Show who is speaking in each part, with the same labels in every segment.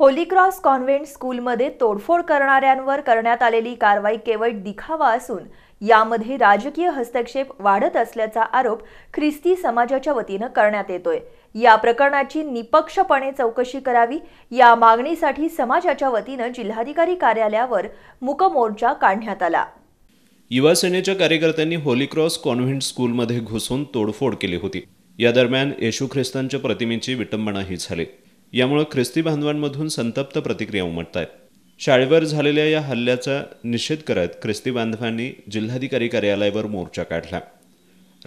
Speaker 1: Holy cross convent स्कूलमध्ये तोडफोड करणाऱ्यांवर करण्यात आलेली कारवाई केवळ दिखावा असून यामध्ये राजकीय हस्तक्षेप वाढत असल्याचा आरोप ख्रिस्ती समाजाच्या वतीनं करण्यात येतोय. या प्रकरणाची निपक्षपणे चौकशी करावी या मागणीसाठी समाजाच्या वतीनं जिल्हाधिकारी कार्यालयावर मुकमोर्चा काढण्यात आला.
Speaker 2: युवा सेनेच्या कार्यकर्त्यांनी होली क्रॉस कॉन्व्हेंट स्कूलमध्ये घुसून तोडफोड केली होती. या दरम्यान येशू ख्रिस्तांच्या प्रतिमेची विटंबनाही झाली. यामुळं ख्रिस्ती बांधवांमधून संतप्त प्रतिक्रिया उमटत आहेत शाळेवर झालेल्या या हल्ल्याचा निषेध करत ख्रिस्ती बांधवांनी जिल्हाधिकारी कार्यालयावर मोर्चा काढला.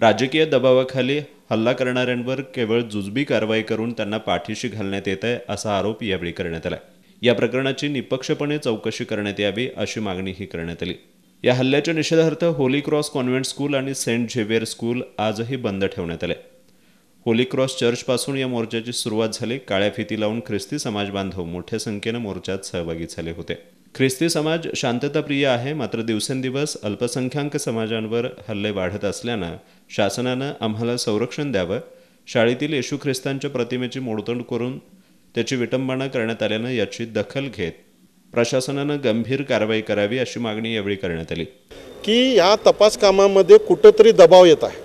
Speaker 2: राजकीय दबावाखाली हल्ला करणाऱ्यांवर केवळ जुजबी कारवाई करून त्यांना पाठीशी घालण्यात येत आहे असा आरोप यावेळी करण्यात आला. या प्रकरणाची निपक्षपणे चौकशी करण्यात यावी अशी मागणीही करण्यात आली. या हल्ल्याच्या निषेधार्थ होली क्रॉस कॉन्व्हेंट स्कूल आणि सेंट झेवियर स्कूल आजही बंद ठेवण्यात आले. होली क्रॉस चर्चपासून या मोर्चाची सुरुवात झाली. काळ्या फिती लावून ख्रिस्ती समाज बांधव मोठ्या संख्येनं मोर्चात सहभागी झाले होते. ख्रिस्ती समाज शांतताप्रिय आहे मात्र दिवसेंदिवस अल्पसंख्याक समाजांवर हल्ले वाढत असल्यानं शासनानं आम्हाला संरक्षण द्यावं. शाळेतील येशू ख्रिस्तांच्या प्रतिमेची मोडतोड करून त्याची विटंबना करण्यात आल्यानं याची दखल घेत प्रशासनानं गंभीर कारवाई करावी अशी मागणी यावेळी करण्यात आली.
Speaker 3: की या तपास कामामध्ये कुठंतरी दबाव येत आहे.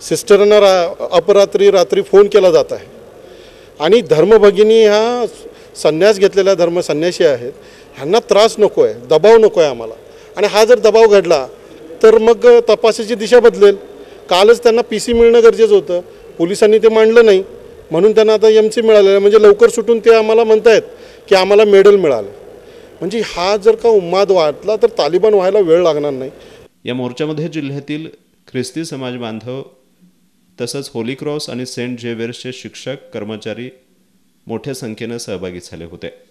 Speaker 3: सिस्टरना रा अपरात्री रात्री फोन केला जात आहे. आणि धर्मभगिनी ह्या संन्यास घेतलेल्या धर्म संन्यासी आहेत. ह्यांना त्रास नको आहे दबाव नको आहे आम्हाला. आणि हा जर दबाव घडला तर मग तपासाची दिशा बदलेल. कालच त्यांना पी सी मिळणं गरजेचं होतं. पोलिसांनी ते मांडलं नाही. म्हणून त्यांना आता एम सी मिळालेलं आहे. म्हणजे लवकर सुटून ते आम्हाला म्हणतायत की आम्हाला मेडल मिळालं. म्हणजे हा जर का उन्माद वाटला तर तालिबान व्हायला वेळ लागणार नाही.
Speaker 2: या मोर्चामध्ये जिल्ह्यातील ख्रिस्ती समाज बांधव तसंच होली क्रॉस आणि सेंट झेवियर्सचे शिक्षक कर्मचारी मोठ्या संख्येनं सहभागी झाले होते.